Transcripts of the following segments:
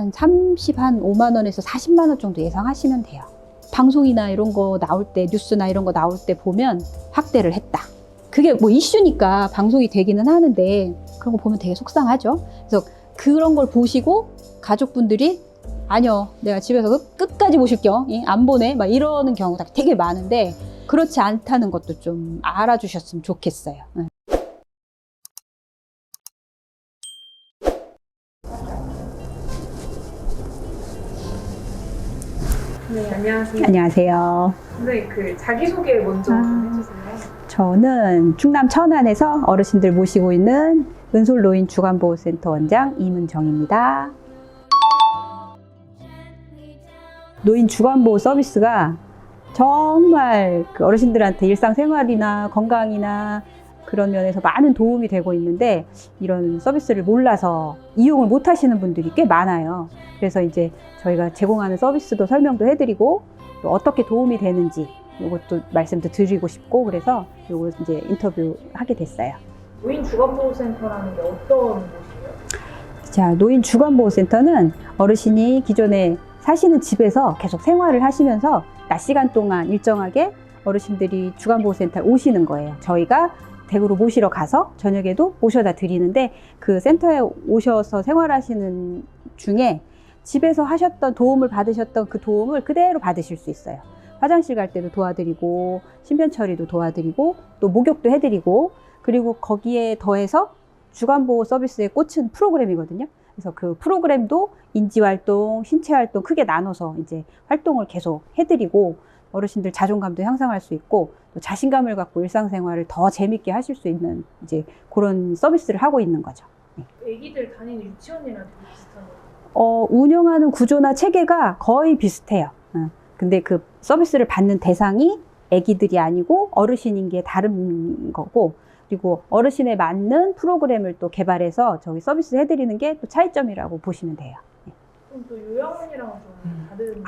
한 30, 한 5만 원에서 40만 원 정도 예상하시면 돼요. 방송이나 이런 거 나올 때, 뉴스나 이런 거 나올 때 보면 학대를 했다. 그게 뭐 이슈니까 방송이 되기는 하는데 그런 거 보면 되게 속상하죠. 그래서 그런 걸 보시고 가족분들이 아니요, 내가 집에서 끝- 끝까지 보실게요. 예, 안 보내. 막 이러는 경우가 되게 많은데 그렇지 않다는 것도 좀 알아주셨으면 좋겠어요. 안녕하세요. 안녕하세요. 네, 그 자기소개 먼저 아. 좀 해주세요. 저는 충남 천안에서 어르신들 모시고 있는 은솔 노인 주간보호센터 원장 이문정입니다. 노인 주간보호 서비스가 정말 그 어르신들한테 일상생활이나 건강이나 그런 면에서 많은 도움이 되고 있는데 이런 서비스를 몰라서 이용을 못 하시는 분들이 꽤 많아요. 그래서 이제 저희가 제공하는 서비스도 설명도 해드리고 또 어떻게 도움이 되는지 이것도 말씀도 드리고 싶고 그래서 요거 이제 인터뷰 하게 됐어요. 노인 주간보호센터라는 게 어떤 곳이에요? 자, 노인 주간보호센터는 어르신이 기존에 사시는 집에서 계속 생활을 하시면서 낮 시간 동안 일정하게 어르신들이 주간보호센터에 오시는 거예요. 저희가 댁으로 모시러 가서 저녁에도 모셔다 드리는데 그 센터에 오셔서 생활하시는 중에 집에서 하셨던 도움을 받으셨던 그 도움을 그대로 받으실 수 있어요. 화장실 갈 때도 도와드리고 신변 처리도 도와드리고 또 목욕도 해드리고 그리고 거기에 더해서 주간보호 서비스에 꽂힌 프로그램이거든요. 그래서 그 프로그램도 인지활동, 신체활동 크게 나눠서 이제 활동을 계속 해드리고 어르신들 자존감도 향상할 수 있고 또 자신감을 갖고 일상생활을 더 재밌게 하실 수 있는 이제 그런 서비스를 하고 있는 거죠. 애기들 다니는 유치원이랑 되게 비슷한 거. 어, 운영하는 구조나 체계가 거의 비슷해요. 어, 근데 그 서비스를 받는 대상이 아기들이 아니고 어르신인 게 다른 거고 그리고 어르신에 맞는 프로그램을 또 개발해서 저기 서비스 해드리는 게 또 차이점이라고 보시면 돼요. 그럼 또 요양원이랑은 좀 다른.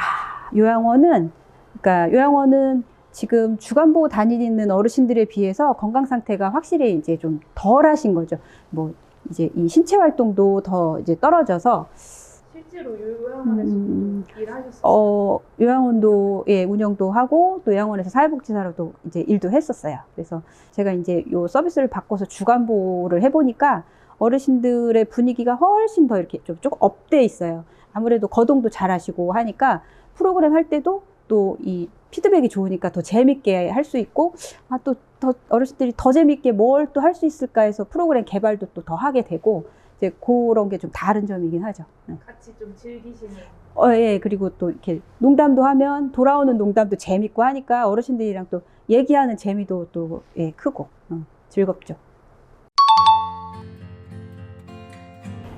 요양원은 그러니까 요양원은 지금 주간보호 다니는 어르신들에 비해서 건강 상태가 확실히 이제 좀 덜 하신 거죠. 뭐 이제 이 신체 활동도 더 이제 떨어져서 실제로 요양원에서 음. 도 일하셨어요? 어 요양원도 예 운영도 하고 또 요양원에서 사회복지사로도 이제 일도 했었어요. 그래서 제가 이제 요 서비스를 바꿔서 주간 보호를 해 보니까 어르신들의 분위기가 훨씬 더 이렇게 좀 조금 업돼 있어요. 아무래도 거동도 잘 하시고 하니까 프로그램 할 때도 또 이 피드백이 좋으니까 더 재밌게 할 수 있고 아 또 더 어르신들이 더 재밌게 뭘 또 할 수 있을까 해서 프로그램 개발도 또 더 하게 되고 이제 그런 게 좀 다른 점이긴 하죠. 네. 같이 좀 즐기시는. 어, 예, 그리고 또 이렇게 농담도 하면 돌아오는 농담도 재밌고 하니까 어르신들이랑 또 얘기하는 재미도 또 예, 크고 어, 즐겁죠.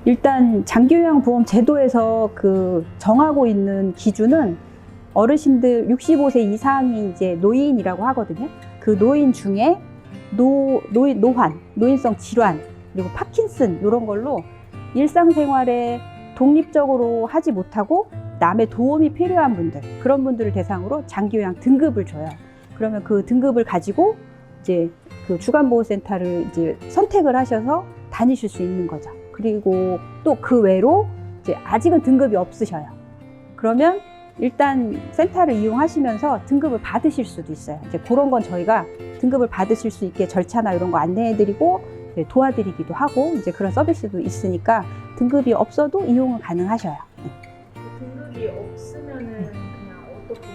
일단 장기요양 보험 제도에서 그 정하고 있는 기준은 어르신들 65세 이상이 이제 노인이라고 하거든요. 그 노인 중에 노, 노인, 노환, 노인성 질환, 그리고 파킨슨 이런 걸로 일상생활에 독립적으로 하지 못하고 남의 도움이 필요한 분들 그런 분들을 대상으로 장기요양 등급을 줘요. 그러면 그 등급을 가지고 이제 그 주간보호센터를 이제 선택을 하셔서 다니실 수 있는 거죠. 그리고 또 그 외로 이제 아직은 등급이 없으셔요. 그러면 일단 센터를 이용하시면서 등급을 받으실 수도 있어요. 이제 그런 건 저희가 등급을 받으실 수 있게 절차나 이런 거 안내해드리고 도와드리기도 하고 이제 그런 서비스도 있으니까 등급이 없어도 이용은 가능하셔요. 그 등급이 없으면은 그냥 어떻게?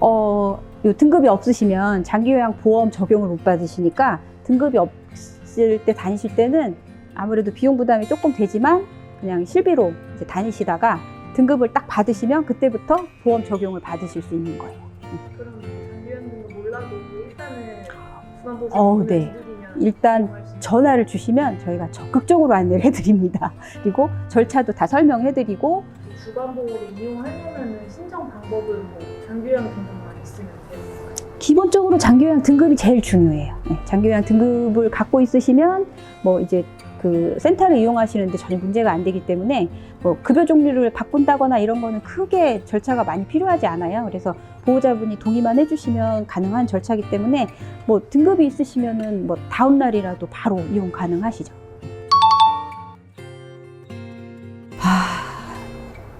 어, 요 등급이 없으시면 장기요양 보험 적용을 못 받으시니까 등급이 없을 때 다니실 때는 아무래도 비용 부담이 조금 되지만 그냥 실비로 다니시다가 등급을 딱 받으시면 그때부터 보험 적용을 받으실 수 있는 거예요. 그럼 장기요양 등급 몰라도 일단은 주간보호센터 어, 네. 일단 전화를 주시면 저희가 적극적으로 안내를 해드립니다. 그리고 절차도 다 설명해드리고 주간보호를 이용하려면 신청 방법은 뭐 장기요양 등급만 있으면 거예요? 기본적으로 장기요양 등급이 제일 중요해요. 네, 장기요양 등급을 갖고 있으시면 뭐 이제 그 센터를 이용하시는데 전혀 문제가 안 되기 때문에 뭐 급여 종류를 바꾼다거나 이런 거는 크게 절차가 많이 필요하지 않아요. 그래서 보호자분이 동의만 해주시면 가능한 절차이기 때문에 뭐 등급이 있으시면은 뭐 다음 날이라도 바로 이용 가능하시죠. 아,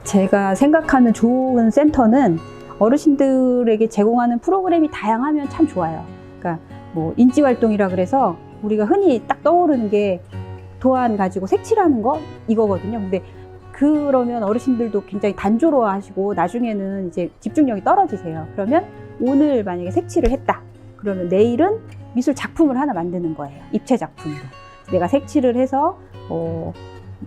제가 생각하는 좋은 센터는 어르신들에게 제공하는 프로그램이 다양하면 참 좋아요. 그러니까 뭐 인지 활동이라 그래서 우리가 흔히 딱 떠오르는 게 도안 가지고 색칠하는 거 이거거든요. 근데 그러면 어르신들도 굉장히 단조로워하시고 나중에는 이제 집중력이 떨어지세요. 그러면 오늘 만약에 색칠을 했다. 그러면 내일은 미술 작품을 하나 만드는 거예요. 입체 작품으로. 내가 색칠을 해서 어,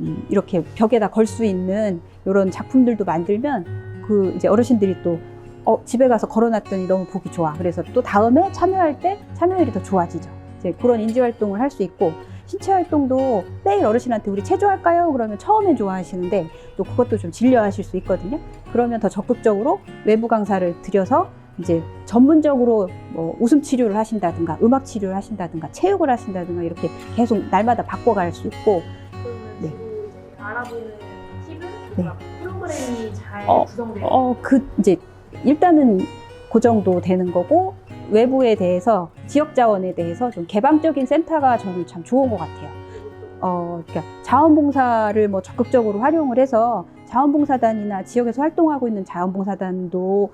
음, 이렇게 벽에다 걸 수 있는 이런 작품들도 만들면 그 이제 어르신들이 또 어, 집에 가서 걸어놨더니 너무 보기 좋아. 그래서 또 다음에 참여할 때 참여율이 더 좋아지죠. 이제 그런 인지 활동을 할 수 있고 신체 활동도 매일 어르신한테 우리 체조할까요? 그러면 처음엔 좋아하시는데 또 그것도 좀 질려하실 수 있거든요. 그러면 더 적극적으로 외부 강사를 들여서 이제 전문적으로 뭐 웃음 치료를 하신다든가 음악 치료를 하신다든가 체육을 하신다든가 이렇게 계속 날마다 바꿔갈 수 있고 그러면 네. 알아보는 팁은 네. 프로그램이 잘 어, 구성되어 어그 이제 일단은 그 정도 되는 거고 외부에 대해서 지역 자원에 대해서 좀 개방적인 센터가 저는 참 좋은 것 같아요. 어, 그러니까 자원봉사를 뭐 적극적으로 활용을 해서 자원봉사단이나 지역에서 활동하고 있는 자원봉사단도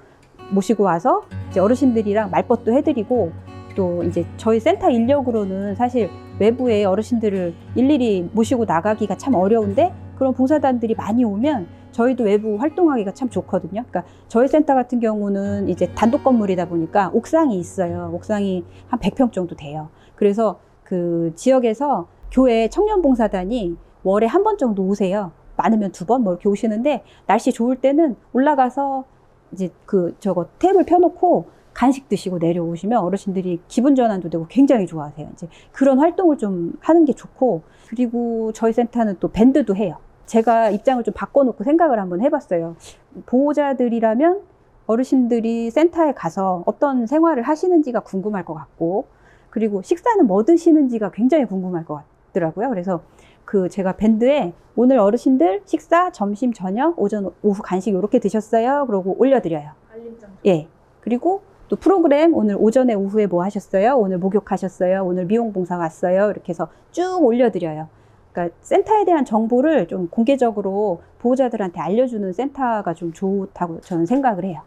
모시고 와서 이제 어르신들이랑 말벗도 해드리고 또 이제 저희 센터 인력으로는 사실 외부에 어르신들을 일일이 모시고 나가기가 참 어려운데 그런 봉사단들이 많이 오면 저희도 외부 활동하기가 참 좋거든요. 그러니까 저희 센터 같은 경우는 이제 단독 건물이다 보니까 옥상이 있어요. 옥상이 한 100평 정도 돼요. 그래서 그 지역에서 교회 청년봉사단이 월에 한 번 정도 오세요. 많으면 두 번 뭐 이렇게 오시는데 날씨 좋을 때는 올라가서 이제 그 저거 테이블 펴놓고 간식 드시고 내려오시면 어르신들이 기분 전환도 되고 굉장히 좋아하세요. 이제 그런 활동을 좀 하는 게 좋고 그리고 저희 센터는 또 밴드도 해요. 제가 입장을 좀 바꿔놓고 생각을 한번 해봤어요. 보호자들이라면 어르신들이 센터에 가서 어떤 생활을 하시는지가 궁금할 것 같고 그리고 식사는 뭐 드시는지가 굉장히 궁금할 것 같더라고요. 그래서 그 제가 밴드에 오늘 어르신들 식사, 점심, 저녁, 오전, 오후 간식 이렇게 드셨어요. 그러고 올려드려요. 알림장 예. 그리고 또 프로그램 오늘 오전에 오후에 뭐 하셨어요? 오늘 목욕하셨어요? 오늘 미용 봉사 갔어요? 이렇게 해서 쭉 올려드려요. 그러니까 센터에 대한 정보를 좀 공개적으로 보호자들한테 알려주는 센터가 좀 좋다고 저는 생각을 해요.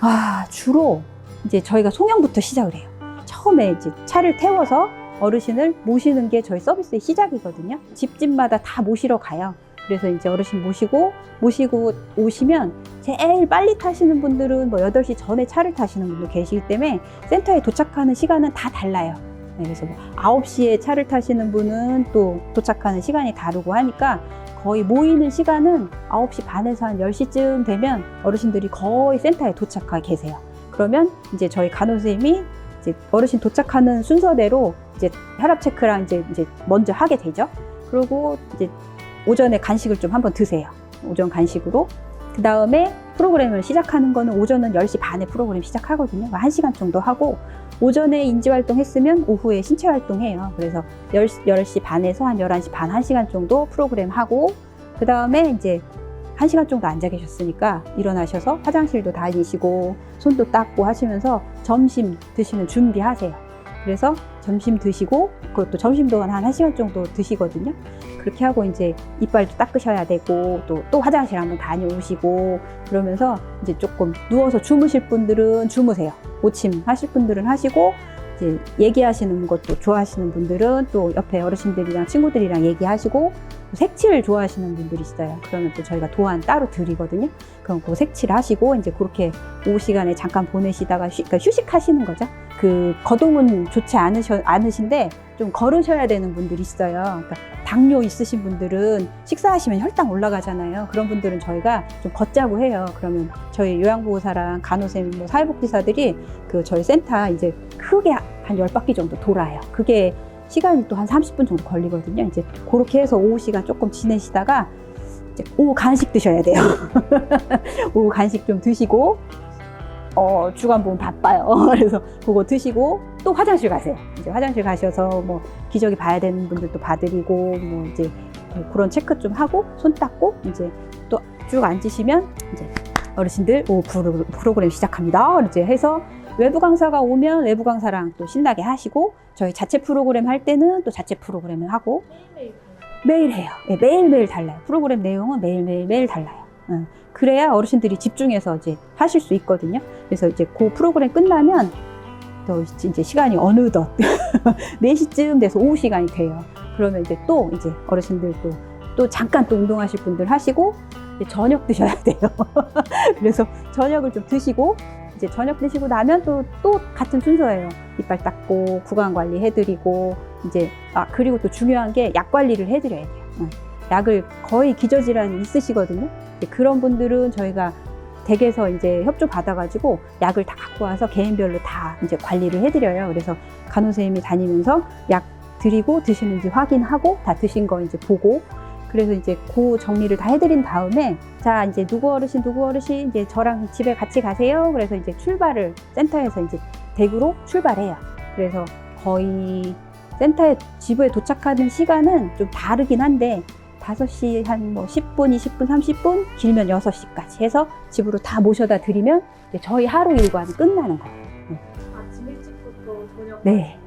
아, 주로 이제 저희가 송영부터 시작을 해요. 처음에 이제 차를 태워서 어르신을 모시는 게 저희 서비스의 시작이거든요. 집집마다 다 모시러 가요. 그래서 이제 어르신 모시고 모시고 오시면 제일 빨리 타시는 분들은 뭐 8시 전에 차를 타시는 분도 계시기 때문에 센터에 도착하는 시간은 다 달라요. 네, 그래서 뭐 9시에 차를 타시는 분은 또 도착하는 시간이 다르고 하니까 거의 모이는 시간은 9시 반에서 한 10시쯤 되면 어르신들이 거의 센터에 도착하 계세요. 그러면 이제 저희 간호선생님이 이제 어르신 도착하는 순서대로 이제 혈압 체크랑 이제 이제 먼저 하게 되죠. 그리고 이제 오전에 간식을 좀 한번 드세요. 오전 간식으로. 그 다음에 프로그램을 시작하는 거는 오전은 10시 반에 프로그램 시작하거든요. 1시간 정도 하고, 오전에 인지 활동 했으면 오후에 신체 활동 해요. 그래서 10시, 10시 반에서 한 11시 반, 1시간 정도 프로그램 하고, 그 다음에 이제 1시간 정도 앉아 계셨으니까 일어나셔서 화장실도 다니시고, 손도 닦고 하시면서 점심 드시는 준비하세요. 그래서 점심 드시고, 그것도 점심 동안 한 1시간 정도 드시거든요. 그렇게 하고 이제 이빨도 닦으셔야 되고 또, 또 화장실 한번 다녀오시고 그러면서 이제 조금 누워서 주무실 분들은 주무세요. 오침 하실 분들은 하시고 이제 얘기하시는 것도 좋아하시는 분들은 또 옆에 어르신들이랑 친구들이랑 얘기하시고 색칠 좋아하시는 분들이 있어요. 그러면 또 저희가 도안 따로 드리거든요. 그럼 그 색칠 하시고 이제 그렇게 오후 시간에 잠깐 보내시다가 휴, 그러니까 휴식하시는 거죠. 그 거동은 좋지 않으셔, 않으신데 좀 걸으셔야 되는 분들이 있어요. 그러니까 당뇨 있으신 분들은 식사하시면 혈당 올라가잖아요. 그런 분들은 저희가 좀 걷자고 해요. 그러면 저희 요양보호사랑 간호쌤, 뭐 사회복지사들이 그 저희 센터 이제 크게 한 열바퀴 정도 돌아요. 그게 시간이 또 한 30분 정도 걸리거든요. 이제 그렇게 해서 오후 시간 조금 지내시다가 이제 오후 간식 드셔야 돼요. 오후 간식 좀 드시고 어, 주간 보면 바빠요. 그래서 그거 드시고 또 화장실 가세요. 이제 화장실 가셔서 뭐 기저귀 봐야 되는 분들도 봐드리고 뭐 이제 뭐 그런 체크 좀 하고 손 닦고 이제 또 쭉 앉으시면 이제 어르신들 오후 프로- 프로그램 시작합니다. 이제 해서 외부 강사가 오면 외부 강사랑 또 신나게 하시고 저희 자체 프로그램 할 때는 또 자체 프로그램을 하고? 매일 해요. 네, 매일매일 달라요. 프로그램 내용은 매일매일 매일 달라요. 응. 그래야 어르신들이 집중해서 이제 하실 수 있거든요. 그래서 이제 그 프로그램 끝나면 또 이제 시간이 어느덧 4시쯤 돼서 오후 시간이 돼요. 그러면 이제 또 이제 어르신들 또, 또 잠깐 또 운동하실 분들 하시고 이제 저녁 드셔야 돼요. 그래서 저녁을 좀 드시고 이제 저녁 드시고 나면 또, 또 같은 순서예요. 이빨 닦고 구강 관리 해드리고 이제 아 그리고 또 중요한 게 약 관리를 해드려야 돼요. 응. 약을 거의 기저질환이 있으시거든요. 그런 분들은 저희가 댁에서 이제 협조 받아가지고 약을 다 갖고 와서 개인별로 다 이제 관리를 해드려요. 그래서 간호사님이 다니면서 약 드리고 드시는지 확인하고 다 드신 거 이제 보고 그래서 이제 그 정리를 다 해드린 다음에 자 이제 누구 어르신 누구 어르신 이제 저랑 집에 같이 가세요. 그래서 이제 출발을 센터에서 이제 댁으로 출발해요. 그래서 거의 센터에 집에 도착하는 시간은 좀 다르긴 한데 5시 한 뭐 10분, 20분, 30분, 길면 6시까지 해서 집으로 다 모셔다 드리면 이제 저희 하루 일과는 끝나는 거예요. 아침 일찍부터 저녁 네.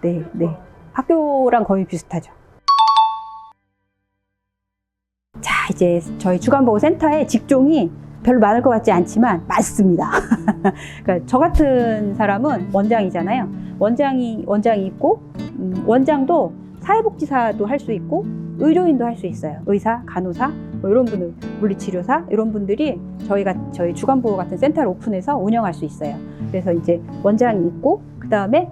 네, 네. 그렇죠. 학교랑 거의 비슷하죠. 이제 저희 주간보호센터의 직종이 별로 많을 것 같지 않지만 많습니다. 그러니까 저 같은 사람은 원장이잖아요. 원장이 원장이 있고 음, 원장도 사회복지사도 할 수 있고 의료인도 할 수 있어요. 의사, 간호사, 뭐 이런 분들, 물리치료사 이런 분들이 저희가 저희 주간보호 같은 센터를 오픈해서 운영할 수 있어요. 그래서 이제 원장이 있고 그 다음에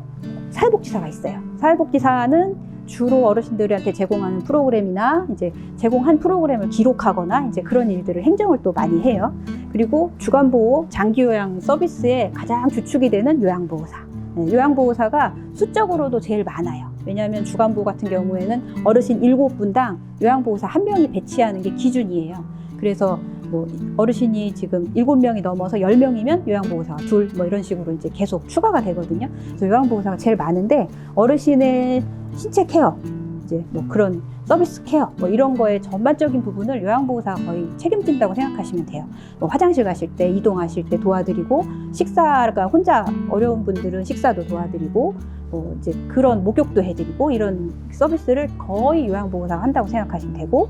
사회복지사가 있어요. 사회복지사는 주로 어르신들한테 제공하는 프로그램이나 이제 제공한 프로그램을 기록하거나 이제 그런 일들을 행정을 또 많이 해요. 그리고 주간보호 장기요양 서비스의 가장 주축이 되는 요양보호사. 네, 요양보호사가 수적으로도 제일 많아요. 왜냐하면 주간보호 같은 경우에는 어르신 7분당 요양보호사 한명이 배치하는 게 기준이에요. 그래서 뭐 어르신이 지금 7명이 넘어서 10명이면 요양보호사가 둘, 뭐 이런 식으로 이제 계속 추가가 되거든요. 그래서 요양보호사가 제일 많은데 어르신의 신체 케어, 이제 뭐 그런 서비스 케어, 뭐 이런 거에 전반적인 부분을 요양보호사가 거의 책임진다고 생각하시면 돼요. 뭐 화장실 가실 때, 이동하실 때 도와드리고, 식사가 혼자 어려운 분들은 식사도 도와드리고, 뭐 이제 그런 목욕도 해드리고, 이런 서비스를 거의 요양보호사가 한다고 생각하시면 되고,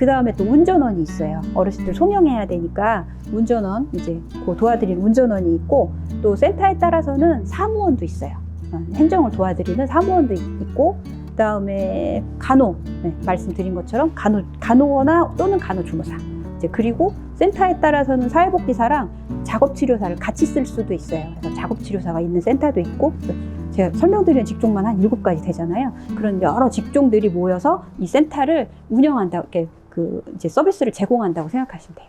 그 다음에 또 운전원이 있어요. 어르신들 송영해야 되니까 운전원, 이제 그 도와드리는 운전원이 있고, 또 센터에 따라서는 사무원도 있어요. 어, 행정을 도와드리는 사무원도 있고, 그 다음에 간호, 네, 말씀드린 것처럼 간호, 간호나 또는 간호조무사. 이제 그리고 센터에 따라서는 사회복지사랑 작업치료사를 같이 쓸 수도 있어요. 그래서 작업치료사가 있는 센터도 있고, 제가 설명드리는 직종만 한 일곱 가지 되잖아요. 그런 여러 직종들이 모여서 이 센터를 운영한다, 이렇게 그 이제 서비스를 제공한다고 생각하시면 돼요.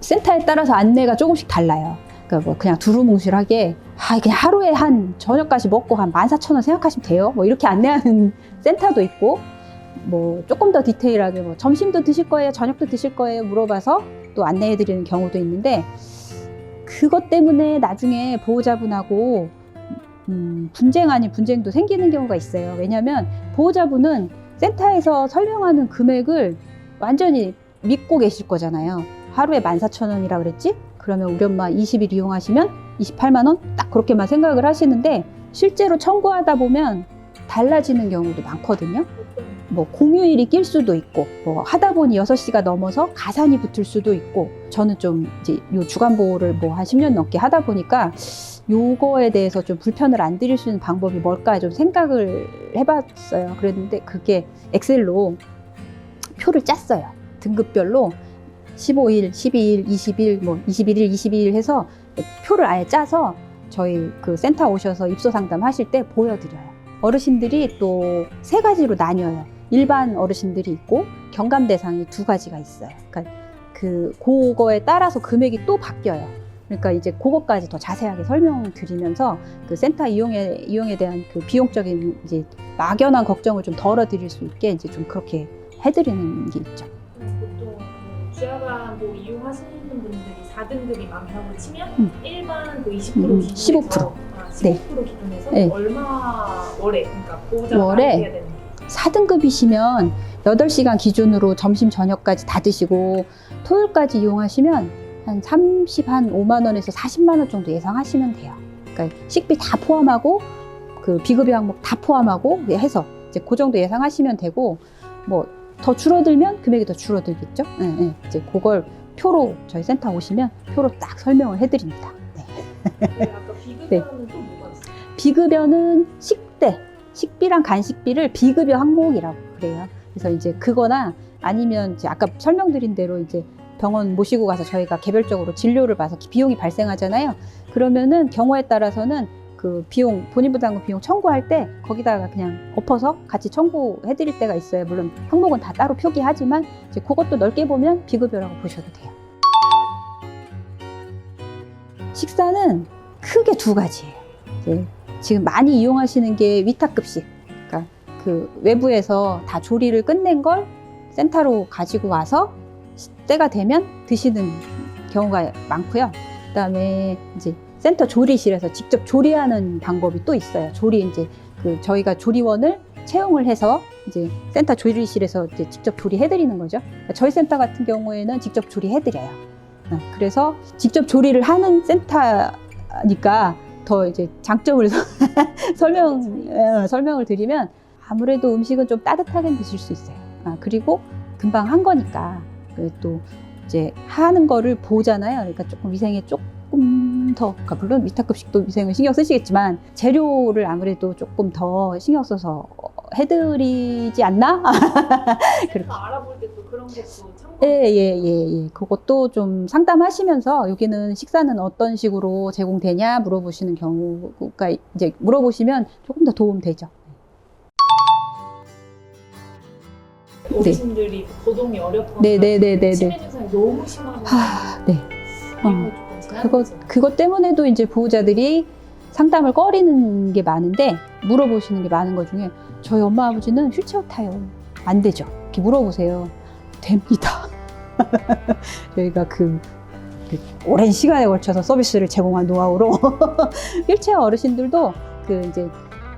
센터에 따라서 안내가 조금씩 달라요. 그러니까 뭐 그냥 두루뭉실하게 아 그냥 하루에 한 저녁까지 먹고 한 14,000원 생각하시면 돼요. 뭐 이렇게 안내하는 센터도 있고 뭐 조금 더 디테일하게 뭐 점심도 드실 거예요, 저녁도 드실 거예요 물어봐서 또 안내해 드리는 경우도 있는데 그것 때문에 나중에 보호자분하고 음, 분쟁 아닌 분쟁도 생기는 경우가 있어요. 왜냐하면 보호자분은 센터에서 설명하는 금액을 완전히 믿고 계실 거잖아요. 하루에 14,000원이라 그랬지? 그러면 우리 엄마 20일 이용하시면 28만 원? 딱 그렇게만 생각을 하시는데 실제로 청구하다 보면 달라지는 경우도 많거든요. 뭐 공휴일이 낄 수도 있고 뭐 하다 보니 6시가 넘어서 가산이 붙을 수도 있고 저는 좀 이제 요 주간 보호를 뭐한 10년 넘게 하다 보니까 요거에 대해서 좀 불편을 안 드릴 수 있는 방법이 뭘까 좀 생각을 해봤어요. 그랬는데 그게 엑셀로 표를 짰어요. 등급별로 15일, 12일, 20일, 뭐 21일, 22일 해서 표를 아예 짜서 저희 그 센터 오셔서 입소 상담 하실 때 보여드려요. 어르신들이 또 세 가지로 나뉘어요. 일반 어르신들이 있고 경감 대상이 두 가지가 있어요. 그러니까 그 그거에 따라서 금액이 또 바뀌어요. 그러니까 이제 그것까지 더 자세하게 설명드리면서 그 센터 이용에 이용에 대한 그 비용적인 이제 막연한 걱정을 좀 덜어드릴 수 있게 이제 좀 그렇게 해드리는 게 있죠. 보통 그 주야간 뭐 이용하시는 분들이 4등급이 많다고 치면 음. 일반 그 20% 음, 기준에서 15%. 아, 15% 네. 기준에서 네. 얼마 월에 그러니까 보호자가 월에? 해야 되는 4등급이시면 8시간 기준으로 점심 저녁까지 다 드시고 토요일까지 이용하시면 한 30, 한 5만 원에서 40만 원 정도 예상하시면 돼요. 그러니까 식비 다 포함하고 그 비급여 항목 다 포함하고 해서 이제 그 정도 예상하시면 되고 뭐 더 줄어들면 금액이 더 줄어들겠죠. 예, 예. 이제 그걸 표로 저희 센터 오시면 표로 딱 설명을 해드립니다. 네. 그 아까 비급여는 또 뭐가 있어요? 비급여는 식대, 식비랑 간식비를 비급여 항목이라고 그래요. 그래서 이제 그거나 아니면 이제 아까 설명드린 대로 이제 병원 모시고 가서 저희가 개별적으로 진료를 봐서 비용이 발생하잖아요. 그러면은 경우에 따라서는 그 비용 본인 부담금 비용 청구할 때 거기다가 그냥 엎어서 같이 청구해 드릴 때가 있어요. 물론 항목은 다 따로 표기하지만 이제 그것도 넓게 보면 비급여라고 보셔도 돼요. 식사는 크게 두 가지예요. 지금 많이 이용하시는 게 위탁급식. 그러니까 그 외부에서 다 조리를 끝낸 걸 센터로 가지고 와서 때가 되면 드시는 경우가 많고요. 그다음에 이제 센터 조리실에서 직접 조리하는 방법이 또 있어요. 조리 이제 그 저희가 조리원을 채용을 해서 이제 센터 조리실에서 이제 직접 조리해드리는 거죠. 그러니까 저희 센터 같은 경우에는 직접 조리해드려요. 어, 그래서 직접 조리를 하는 센터니까 더 이제 장점을 설명 어, 설명을 드리면 아무래도 음식은 좀 따뜻하게 드실 수 있어요. 아, 그리고 금방 한 거니까 그또 이제 하는 거를 보잖아요. 그러니까 조금 위생에 조금 더 그러니까 물론 위탁급식도 위생을 신경 쓰시겠지만 재료를 아무래도 조금 더 신경 써서 해드리지 않나? 그렇게. 알아볼 때 또 그런 것도 참고. 예, 예, 예, 예. 그것도 좀 상담하시면서 여기는 식사는 어떤 식으로 제공되냐 물어보시는 경우가 이제 물어보시면 조금 더 도움 되죠. 어르신들이 거동이 어렵거나 네, 네, 네, 네, 네. 치매 증상이 너무 심하면 하, 네. 조 되잖아요. 그것 때문에도 이제 보호자들이 상담을 꺼리는 게 많은데 물어보시는 게 많은 것 중에 저희 엄마 아버지는 휠체어 타요. 안 되죠. 이렇게 물어보세요. 됩니다. 저희가 그, 그 오랜 시간에 걸쳐서 서비스를 제공한 노하우로 휠체어 어르신들도 그 이제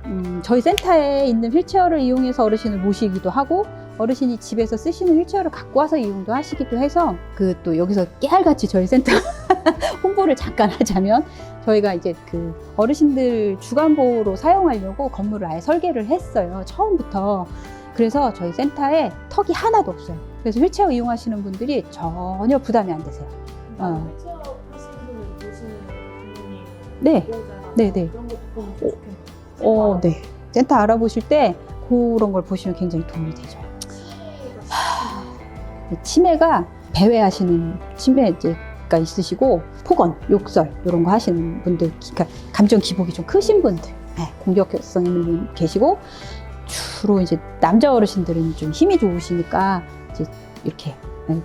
음, 저희 센터에 있는 휠체어를 이용해서 어르신을 모시기도 하고 어르신이 집에서 쓰시는 휠체어를 갖고 와서 이용도 하시기도 해서 그 또 여기서 깨알같이 저희 센터 홍보를 잠깐 하자면 저희가 이제 그 어르신들 주간 보호로 사용하려고 건물을 아예 설계를 했어요. 처음부터. 그래서 저희 센터에 턱이 하나도 없어요. 그래서 휠체어 이용하시는 분들이 전혀 부담이 안 되세요. 어. 부모님, 네. 네, 네. 좋겠네요. 어, 네. 센터 알아보실 때 그런 걸 보시면 굉장히 도움이 되죠. 치매가 배회하시는 치매가 있으시고 폭언, 욕설 이런 거 하시는 분들, 그러니까 감정 기복이 좀 크신 분들, 네, 공격성 있는 분 계시고 주로 이제 남자 어르신들은 좀 힘이 좋으시니까 이제 이렇게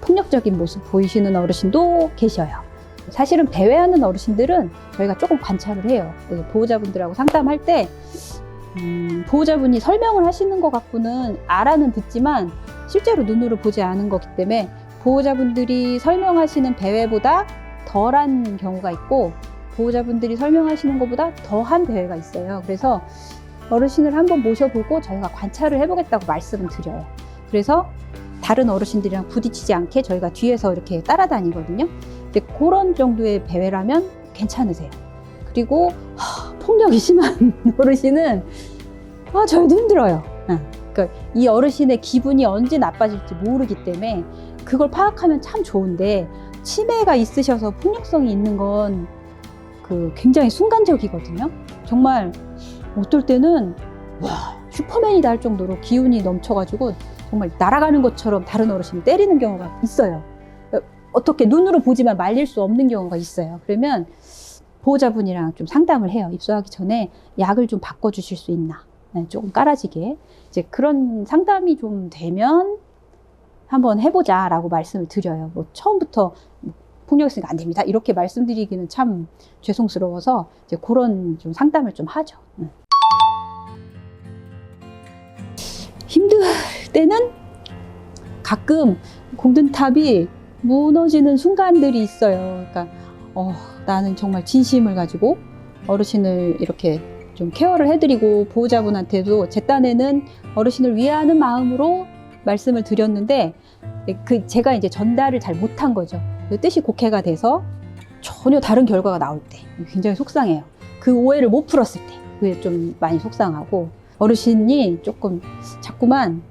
폭력적인 모습 보이시는 어르신도 계셔요. 사실은 배회하는 어르신들은 저희가 조금 관찰을 해요. 그 보호자분들하고 상담할 때 음, 보호자분이 설명을 하시는 것 같고는 알아는 듣지만 실제로 눈으로 보지 않은 거기 때문에 보호자분들이 설명하시는 배회보다 덜한 경우가 있고 보호자분들이 설명하시는 것보다 더한 배회가 있어요. 그래서 어르신을 한번 모셔보고 저희가 관찰을 해보겠다고 말씀을 드려요. 그래서 다른 어르신들이랑 부딪히지 않게 저희가 뒤에서 이렇게 따라다니거든요. 근데 그런 정도의 배회라면 괜찮으세요. 그리고 하, 폭력이 심한 어르신은 아, 저희도 힘들어요. 아, 그러니까 이 어르신의 기분이 언제 나빠질지 모르기 때문에 그걸 파악하면 참 좋은데 치매가 있으셔서 폭력성이 있는 건 그 굉장히 순간적이거든요. 정말 어떨 때는 와 슈퍼맨이다 할 정도로 기운이 넘쳐가지고 정말 날아가는 것처럼 다른 어르신을 때리는 경우가 있어요. 어떻게 눈으로 보지만 말릴 수 없는 경우가 있어요. 그러면 보호자분이랑 좀 상담을 해요. 입소하기 전에 약을 좀 바꿔주실 수 있나? 네, 조금 깔아지게. 이제 그런 상담이 좀 되면 한번 해보자 라고 말씀을 드려요. 뭐 처음부터 폭력 있으니까 안 됩니다. 이렇게 말씀드리기는 참 죄송스러워서 이제 그런 좀 상담을 좀 하죠. 네. 힘들 때는 가끔 공든탑이 무너지는 순간들이 있어요. 그러니까 어, 나는 정말 진심을 가지고 어르신을 이렇게 좀 케어를 해드리고 보호자분한테도 제 딴에는 어르신을 위하는 마음으로 말씀을 드렸는데 그 제가 이제 전달을 잘 못한 거죠. 그 뜻이 곡해가 돼서 전혀 다른 결과가 나올 때 굉장히 속상해요. 그 오해를 못 풀었을 때 그게 좀 많이 속상하고 어르신이 조금 자꾸만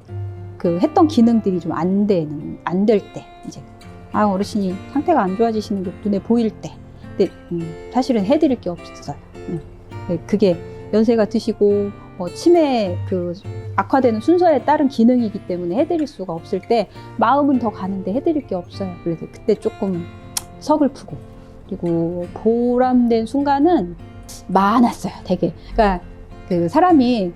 그 했던 기능들이 좀 안 되는 안 될 때 아 어르신이 상태가 안 좋아지시는 게 눈에 보일 때 근데 음, 사실은 해드릴 게 없어요. 음. 네, 그게 연세가 드시고 뭐 치매 그 악화되는 순서에 따른 기능이기 때문에 해드릴 수가 없을 때 마음은 더 가는데 해드릴 게 없어요. 그래서 그때 조금 서글프고 그리고 보람된 순간은 많았어요. 되게 그러니까 그 사람이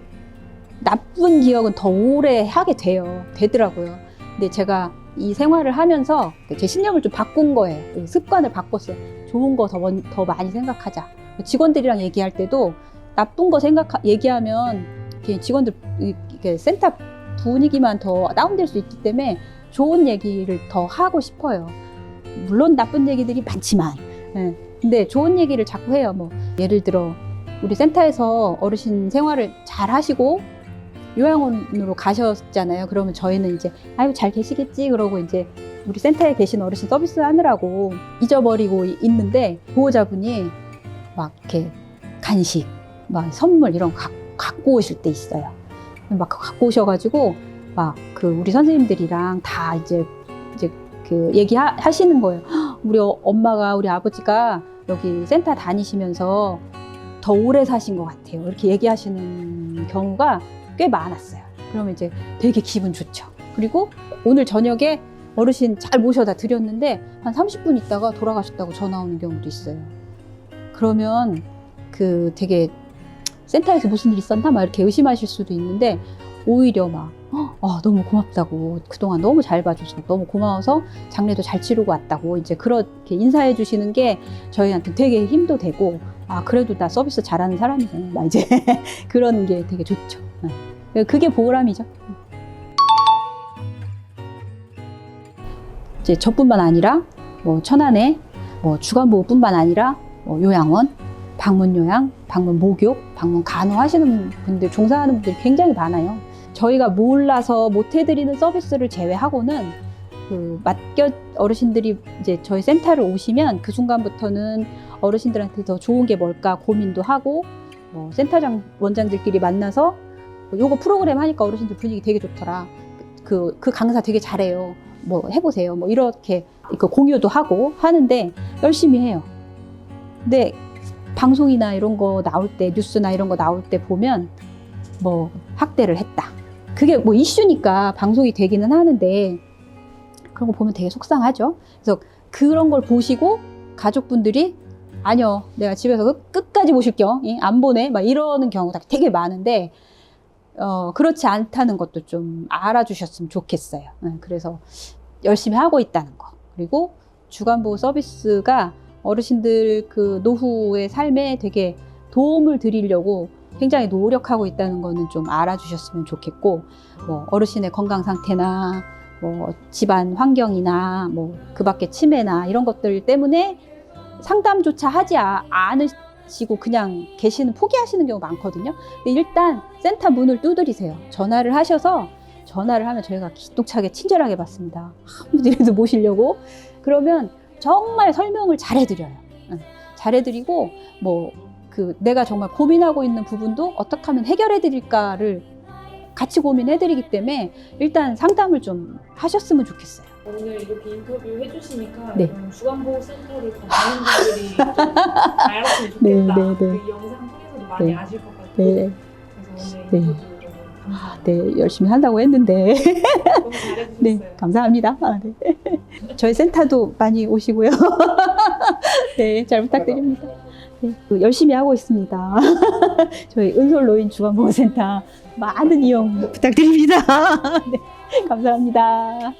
나쁜 기억은 더 오래 하게 돼요. 되더라고요. 근데 제가 이 생활을 하면서 제 신념을 좀 바꾼 거예요. 그 습관을 바꿨어요. 좋은 거 더 더 많이 생각하자. 직원들이랑 얘기할 때도 나쁜 거 생각 얘기하면 직원들 센터 분위기만 더 다운될 수 있기 때문에 좋은 얘기를 더 하고 싶어요. 물론 나쁜 얘기들이 많지만, 예. 근데 좋은 얘기를 자꾸 해요. 뭐 예를 들어 우리 센터에서 어르신 생활을 잘 하시고 요양원으로 가셨잖아요. 그러면 저희는 이제 아유 잘 계시겠지 그러고 이제 우리 센터에 계신 어르신 서비스 하느라고 잊어버리고 있는데 보호자분이 막 이렇게 간식, 막 선물 이런 거 가- 갖고 오실 때 있어요. 막 갖고 오셔가지고 막 그 우리 선생님들이랑 다 이제 이제 그 얘기하시는 거예요. "헉, 우리 어- 엄마가 우리 아버지가 여기 센터 다니시면서 더 오래 사신 것 같아요. 이렇게 얘기하시는 경우가 꽤 많았어요. 그러면 이제 되게 기분 좋죠. 그리고 오늘 저녁에 어르신 잘 모셔다 드렸는데 한 30분 있다가 돌아가셨다고 전화 오는 경우도 있어요. 그러면 그 되게 센터에서 무슨 일 있었나 막 이렇게 의심하실 수도 있는데 오히려 막 아, 너무 고맙다고 그동안 너무 잘 봐줘서 너무 고마워서 장례도 잘 치르고 왔다고 이제 그렇게 인사해 주시는 게 저희한테 되게 힘도 되고 아 그래도 나 서비스 잘하는 사람이네 막 이제 그런 게 되게 좋죠. 네. 그게 보람이죠. 이제 저뿐만 아니라 뭐 천안에 뭐 주간보호뿐만 아니라 뭐 요양원, 방문 요양, 방문 목욕, 방문 간호 하시는 분들 종사하는 분들이 굉장히 많아요. 저희가 몰라서 못 해드리는 서비스를 제외하고는 그 맡겨 어르신들이 이제 저희 센터를 오시면 그 순간부터는 어르신들한테 더 좋은 게 뭘까 고민도 하고 뭐 센터장 원장들끼리 만나서 뭐 요거 프로그램 하니까 어르신들 분위기 되게 좋더라. 그, 그 강사 되게 잘해요. 뭐 해보세요. 뭐 이렇게 그 공유도 하고 하는데 열심히 해요. 근데 방송이나 이런 거 나올 때 뉴스나 이런 거 나올 때 보면 뭐 학대를 했다. 그게 뭐 이슈니까 방송이 되기는 하는데 그런 거 보면 되게 속상하죠. 그래서 그런 걸 보시고 가족분들이 아니요, 내가 집에서 끝, 끝까지 보실게요. 예, 안 보내. 막 이러는 경우가 되게 많은데 어, 그렇지 않다는 것도 좀 알아주셨으면 좋겠어요. 예, 그래서 열심히 하고 있다는 거. 그리고 주간보호 서비스가 어르신들 그 노후의 삶에 되게 도움을 드리려고 굉장히 노력하고 있다는 거는 좀 알아주셨으면 좋겠고, 뭐 어르신의 건강 상태나 뭐 집안 환경이나 뭐 그 밖에 치매나 이런 것들 때문에 상담조차 하지 아- 않으시고 그냥 계시는 포기하시는 경우 많거든요. 근데 일단 센터 문을 두드리세요. 전화를 하셔서 전화를 하면 저희가 기똥차게 친절하게 받습니다. 아무 데라도 모시려고 그러면 정말 설명을 잘 해드려요. 응. 잘해드리고 뭐 그 내가 정말 고민하고 있는 부분도 어떻게 하면 해결해 드릴까를 같이 고민해드리기 때문에 일단 상담을 좀 하셨으면 좋겠어요. 오늘 이렇게 인터뷰 해주시니까 네. 주간보호센터를 더 많은 분들이 좀 알았으면 좋겠다. 네, 네, 네. 그 영상 통해서도 많이 네. 아실 것 같아요. 네, 그래서 오늘 네. 인터뷰 너무 감사합니다. 네 열심히 한다고 했는데 너무 잘해주셨어요. 네 감사합니다. 아, 네. 저희 센터도 많이 오시고요. 네 잘 부탁드립니다. 네, 그 열심히 하고 있습니다. 저희 은솔 노인 주간보호센터 많은 이용 부탁드립니다. 네, 감사합니다.